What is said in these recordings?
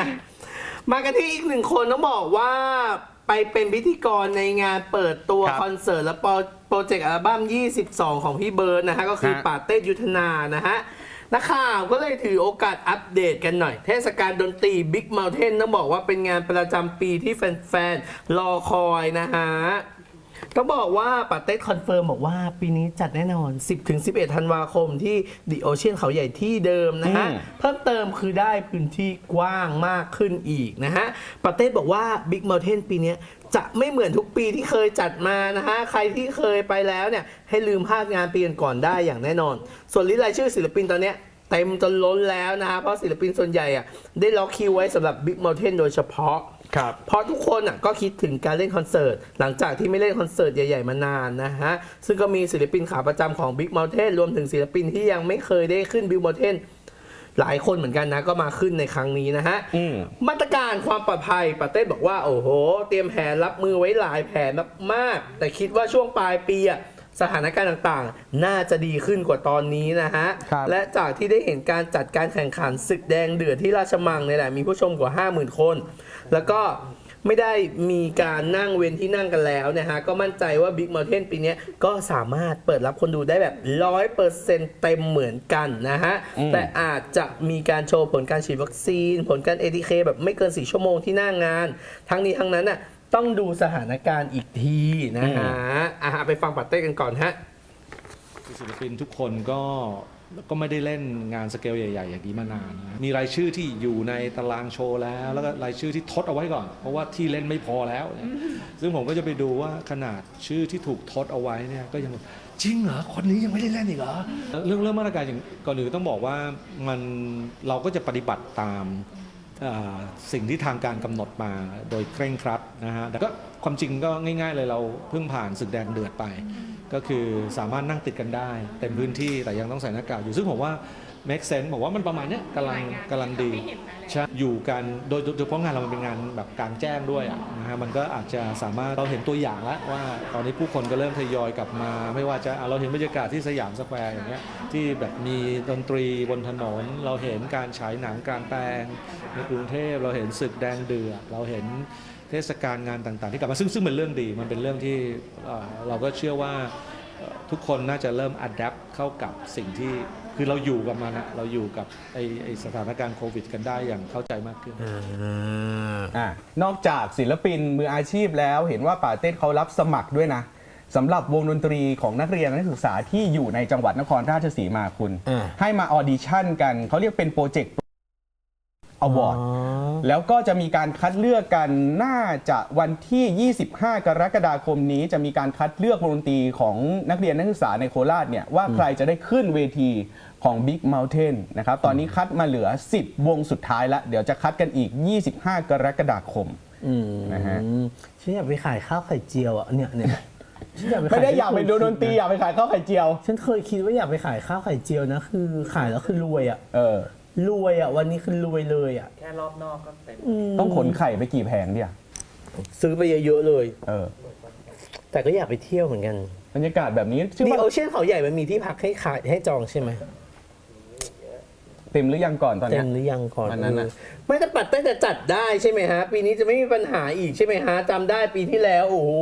อะมากันที่อีกหนึ่งคนต้องบอกว่าไปเป็นพิธีกรในงานเปิดตัวครับคอนเสิร์ตและโปรโปรเจกต์อัลบั้ม 22 ของพี่เบิร์ดนะฮะ ก็คือฮะปาเต้ยุทธนานะฮะ นักข่าวก็เลยถือโอกาสอัปเดตกันหน่อย เทศกาลดนตรี Big Mountain ต้องบอกว่าเป็นงานประจำปีที่แฟนๆ รอคอยนะฮะ ต้องบอกว่าปาเต้คอนเฟิร์มบอกว่าปีนี้จัดแน่นอน 10-11 ธันวาคมที่ดิโอเชียนเขาใหญ่ที่เดิมนะฮะ อืม เพิ่มเติมคือได้พื้นที่กว้างมากขึ้นอีกนะฮะปาเต้บอกว่า Big Mountain ปีเนี้ยจะไม่เหมือนทุกปีที่เคยจัดมานะฮะ ใครที่เคยไปแล้วเนี่ย ให้ลืมพลาดงานปีก่อนๆได้อย่างแน่นอน ส่วนลิสต์รายชื่อศิลปินตอนเนี้ยเต็มจนล้นแล้วนะฮะเพราะศิลปินส่วนใหญ่อะได้ล็อกคิวไว้สำหรับ Big Mountain โดยเฉพาะ ครับเพราะทุกคนอะก็คิดถึงการเล่นคอนเสิร์ต หลังจากที่ไม่เล่นคอนเสิร์ตใหญ่ ๆ มานานนะฮะ ซึ่งก็มีศิลปินขาประจำของ Big Mountain รวมถึงศิลปินที่ยังไม่เคยได้ขึ้น Big Mountain หลายคนเหมือนกันนะก็มาขึ้นในครั้งนี้นะฮะ อืม มาตรการความปลอดภัยปาเต้บอกว่า โอ้โห เตรียมแผนรับมือไว้หลายแผนมากๆแต่คิดว่าช่วงปลายปีอะ สถานการณ์ต่างๆ น่าจะดีขึ้นกว่าตอนนี้นะฮะ ครับและจากที่ได้เห็นการจัดการแข่งขันศึกแดงเดือดที่ราชมังเนี่ยแหละมีผู้ชมกว่า 50,000 คน แล้วก็ไม่ได้มีการนั่งเว้นที่นั่งกันแล้วนะฮะ ก็มั่นใจว่า Big Mountain ปีเนี้ยก็สามารถเปิดรับคนดูได้แบบ 100%เต็มเหมือนกันนะฮะ อืม แต่อาจจะมีการโชว์ผลการฉีดวัคซีน ผลการ ATK แบบไม่เกิน 4 ชั่วโมงที่หน้างาน ทั้งนี้ทั้งนั้นน่ะ ต้องดูสถานการณ์อีกทีนะฮะอะไปฟังปัตเต้กันก่อนฮะศิลปินทุกคนก็ก็ไม่ได้เล่นงานสเกลใหญ่ ๆ อย่างนี้มานานนะมีรายชื่อที่อยู่ในตารางโชว์แล้ว แล้วก็รายชื่อที่ทดเอาไว้ก่อน เพราะว่าที่เล่นไม่พอแล้วเนี่ยซึ่งผมก็จะไปดูว่าขนาดชื่อที่ถูกทดเอาไว้เนี่ยก็ยังจริงเหรอคนนี้ยังไม่ได้เล่นอีกเหรอเรื่องเรื่องมาตรการอย่างก่อนอื่นต้องบอกว่ามันเราก็จะปฏิบัติตามอ่า สิ่งที่ทางการกำหนดมาโดยเคร่งครัดนะฮะแต่ก็ความจริงก็ง่าย ๆ เลยเราเพิ่งผ่านศึกแดงเดือดไป ก็คือสามารถนั่งติดกันได้ เต็มพื้นที่แต่ยังต้องใส่หน้ากากอยู่ซึ่งผมว่า make sense บอกว่ามันประมาณเนี้ยกำลังกำลังดีใช่อยู่กันโดยโดยเฉพาะงานเรามันเป็นงานแบบกลางแจ้งด้วยอะนะฮะมันก็อาจจะสามารถเราเห็นตัวอย่างแล้วว่าตอนนี้ผู้คนก็เริ่มทยอยกลับมา ไม่ว่าจะอะเราเห็นบรรยากาศที่สยามสแควร์อย่างเงี้ยที่แบบมีดนตรีบนถนน เราเห็นการฉายหนังกลางแปลงในกรุงเทพเราเห็นศึกแดงเดือดเราเห็นเทศกาลงานต่างๆ ที่กลับมาซึ่งซึ่งเป็นเรื่องดีมันเป็นเรื่องที่เอ่อเราก็เชื่อว่าเอ่อ ทุกคนน่าจะเริ่มอัดแอปเข้ากับสิ่งที่คือเราอยู่กับมันนะเราอยู่กับไอไอสถานการณ์โควิด กันได้อย่างเข้าใจมากขึ้น อะนอกจากศิลปินมืออาชีพแล้วเห็นว่าป่าเต้เขารับสมัครด้วยนะสำหรับวงดนตรีของนักเรียนนักศึกษาที่อยู่ในจังหวัดนครราชสีมาคุณ อ่า ให้มาออดิชั่นกันเขาเรียกเป็นโปรเจกต์ อวอร์ดอ๋อแล้วก็จะมีการคัดเลือกกันน่าจะวันที่ 25 กรกฎาคมนี้จะมีการคัดเลือกวงดนตรีของนักเรียนนักศึกษาในโคราชเนี่ยว่าใครจะได้ขึ้นเวทีของ Big Mountain นะครับ ตอนนี้คัดมาเหลือ 10 วงสุดท้ายแล้วเดี๋ยวจะคัดกันอีก 25 กรกฎาคมอืมนะฮะฉันอยากไปขายข้าวไข่เจียวอะเนี่ยเนี่ยฉันอยากไปขไม่ได้อยากไปดูดนตรีอยากไปขายข้าวไข่เจียว ฉันเคยคิดว่าอยากไปขายข้าวไข่เจียวนะ คือขายแล้วคือรวยอะเออ รวยอะ วันนี้คือรวยเลยอะแค่รอบนอกก็เต็มมต้องขนไข่ไปกี่แผงเนี่ยซื้อไปเยอะๆเลย เออแต่ก็อยากไปเที่ยวเหมือนกันบรรยากาศแบบนี้ชื่อดีว่า โอเชียนเขาใหญ่มันมีที่พักให้ขายให้จองใช่ไหม เต็มหรือยังก่อนตอนเต็เนี้ย มหรือยังก่อนวันนั้นน่ะ เออไม่แต่ปัดตั้งแต่จัดได้ใช่ไหมฮะ ปีนี้จะไม่มีปัญหาอีกใช่ไหมฮะจำได้ปีที่แล้ว โอ้โห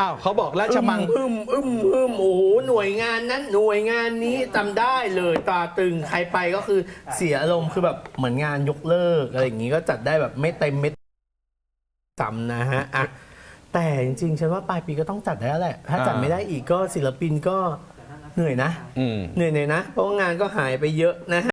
อ้าวเขาบอกราชมัง อึมอึมอึมโอ้โหหน่วยงานนั้นหน่วยงานนี้จำได้เลยตาตึงใครไปก็คือเสียอารมณ์คือแบบเหมือนงานยกเลิกอะไรอย่างนี้ก็จัดได้แบบไม่เต็มเม็ดซ้ำนะฮะอะแต่จริงๆฉันว่าปลายปีก็ต้องจัดได้แล้วแหละ ถ้าจัดอ่า ไม่ได้อีกก็ศิลปินก็ เหนื่อยนะ อืม เหนื่อยๆนะ เพราะว่างานก็หายไปเยอะนะฮะ